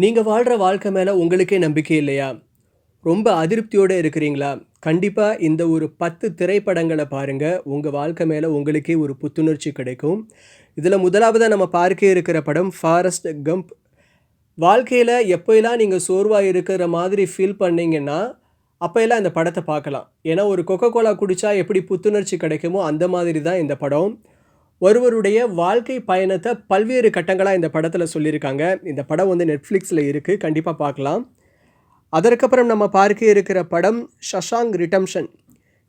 நீங்கள் வாழ்கிற வாழ்க்கை மேலே உங்களுக்கே நம்பிக்கை இல்லையா? ரொம்ப அதிருப்தியோடு இருக்கிறீங்களா? கண்டிப்பாக இந்த ஒரு பத்து திரைப்படங்களை பாருங்கள் உங்கள் வாழ்க்கை மேலே உங்களுக்கே ஒரு புத்துணர்ச்சி கிடைக்கும். இதில் முதலாவதாக நம்ம பார்க்க இருக்கிற படம் ஃபாரஸ்ட் கம்ப். வாழ்க்கையில் எப்போயெல்லாம் நீங்கள் சோர்வாக இருக்கிற மாதிரி ஃபீல் பண்ணீங்கன்னா, அப்போயெல்லாம் இந்த படத்தை பார்க்கலாம். ஏன்னா ஒரு கொக்கோ கோலா குடித்தா எப்படி புத்துணர்ச்சி கிடைக்குமோ, அந்த மாதிரி தான் இந்த படம். ஒருவருடைய வாழ்க்கை பயணத்தை பல்வேறு கட்டங்களாக இந்த படத்தில் சொல்லியிருக்காங்க. இந்த படம் வந்து நெட்ஃப்ளிக்ஸில் இருக்குது கண்டிப்பாக பார்க்கலாம். அதற்கப்புறம் நம்ம பார்க்க இருக்கிற படம் ஷஷாங் ரிட்டம்ஷன்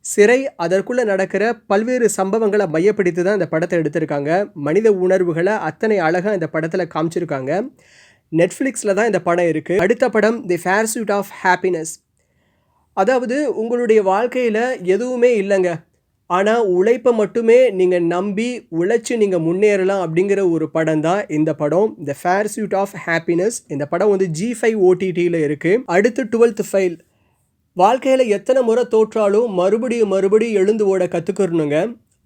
சிறை, அதற்குள்ளே நடக்கிற பல்வேறு சம்பவங்களை மையப்படுத்தி தான் இந்த படத்தை எடுத்திருக்காங்க. மனித உணர்வுகளை அத்தனை அழகாக இந்த படத்தில் காமிச்சிருக்காங்க. நெட்ஃப்ளிக்ஸில் தான் இந்த படம் இருக்குது அடுத்த படம் தி பர்சூட் ஆஃப் ஹாப்பினஸ். அதாவது உங்களுடைய வாழ்க்கையில் எதுவுமே இல்லைங்க ஆனால் உழைப்ப மட்டுமே நீங்கள் நம்பி, உழைச்சி நீங்கள் முன்னேறலாம் அப்படிங்கிற ஒரு படம் தான் இந்த படம். The pursuit of happiness. இந்த படம் வந்து ஜி ஃபைவ் ஓடிடியில் இருக்குது அடுத்து டுவெல்த் ஃபைல் வாழ்க்கையில் எத்தனை முறை தோற்றாலும் மறுபடியும் மறுபடியும் எழுந்து ஓட கற்றுக்கிறணுங்க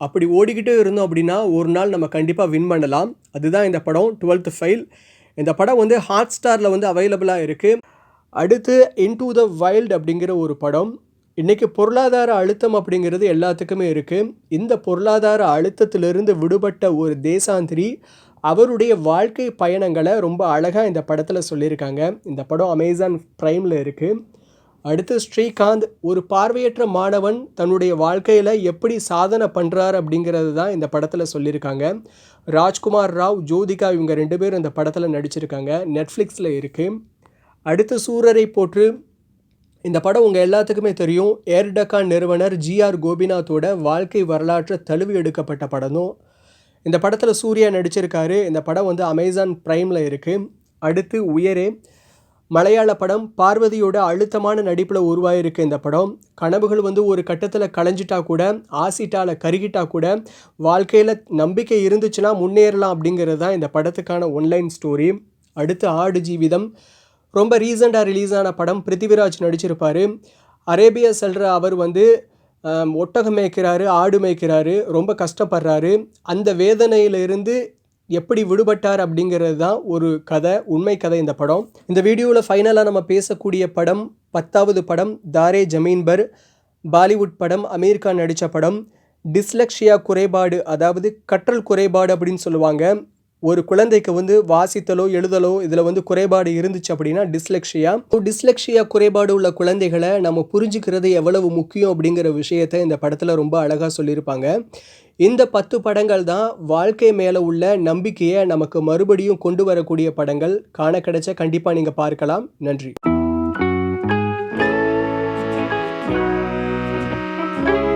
அப்படி ஓடிக்கிட்டே இருந்தோம் அப்படின்னா, ஒரு நாள் நம்ம கண்டிப்பாக வின் பண்ணலாம். அதுதான் இந்த படம் டுவெல்த் ஃபைல் இந்த படம் வந்து ஹாட்ஸ்டார்ல வந்து அவைலபிளாக இருக்குது அடுத்து இன்டூ த வைல்ட் அப்படிங்கிற ஒரு படம். இன்றைக்கி பொருளாதார அழுத்தம் அப்படிங்கிறது எல்லாத்துக்குமே இருக்குது இந்த பொருளாதார அழுத்தத்திலிருந்து விடுபட்ட ஒரு தேசாந்திரி, அவருடைய வாழ்க்கை பயணங்களை ரொம்ப அழகாக இந்த படத்தில் சொல்லியிருக்காங்க. இந்த படம் அமேசான் ப்ரைமில் இருக்குது அடுத்து ஸ்ரீகாந்த் ஒரு பார்வையற்ற மாணவன் தன்னுடைய வாழ்க்கையில் எப்படி சாதனை பண்ணுறார் அப்படிங்கிறது தான் இந்த படத்தில் சொல்லியிருக்காங்க. ராஜ்குமார் ராவ், ஜோதிகா இவங்க ரெண்டு பேரும் இந்த படத்தில் நடிச்சிருக்காங்க. நெட்ஃப்ளிக்ஸில் இருக்குது அடுத்து சூரரை போற்று. இந்த படம் உங்கள் எல்லாத்துக்குமே தெரியும். ஏர்டெக்கான் நிறுவனர் ஜி.ஆர். கோபிநாத்தோட வாழ்க்கை வரலாற்ற தழுவி எடுக்கப்பட்ட படமும் இந்த படத்தில் சூர்யா நடிச்சிருக்காரு. இந்த படம் வந்து அமேசான் ப்ரைமில் இருக்குது அடுத்து உயரே. மலையாள படம். பார்வதியோட அழுத்தமான நடிப்பில் உருவாகிருக்கு இந்த படம். கனவுகள் வந்து ஒரு கட்டத்தில் கலைஞ்சிட்டா கூட, ஆசிட்டால் கருகிட்டா கூட, வாழ்க்கையில் நம்பிக்கை இருந்துச்சுன்னா முன்னேறலாம் அப்படிங்கிறது தான் இந்த படத்துக்கான ஒன்லைன் ஸ்டோரி. அடுத்து ஆடு ஜீவிதம். ரொம்ப ரீசெண்டாக ரிலீஸ் ஆன படம். பிருத்திவிராஜ் நடிச்சிருப்பார் அரேபியா செல்கிற அவர் வந்து ஒட்டகம் மேய்க்கிறாரு, ஆடு மேய்க்கிறாரு. ரொம்ப கஷ்டப்படுறாரு. அந்த வேதனையில இருந்து எப்படி விடுபட்டார் அப்படிங்கிறது தான் ஒரு கதை. உண்மை கதை இந்த படம். இந்த வீடியோவில் ஃபைனலாக நம்ம பேசக்கூடிய படம் 10வது படம் தாரே ஜமீன் பர். பாலிவுட் படம். அமீர் கான் படம். டிஸ்லக்ஷியா குறைபாடு அதாவது கற்றல் குறைபாடு அப்படின்னு சொல்லுவாங்க. ஒரு குழந்தைக்கு வந்து வாசித்தலோ, எழுதலோ இதில் வந்து குறைபாடு இருந்துச்சு அப்படின்னா டிஸ்லெக்ஷியா டிஸ்லெக்ஷியா குறைபாடு உள்ள குழந்தைகளை நம்ம புரிஞ்சுக்கிறது எவ்வளவு முக்கியம் அப்படிங்கிற விஷயத்த இந்த படத்தில் ரொம்ப அழகாக சொல்லியிருப்பாங்க. இந்த 10 படங்கள் தான் வாழ்க்கை மேலே உள்ள நம்பிக்கையை நமக்கு மறுபடியும் கொண்டு வரக்கூடிய படங்கள். காண கிடைச்சா கண்டிப்பாக நீங்கள் பார்க்கலாம். நன்றி.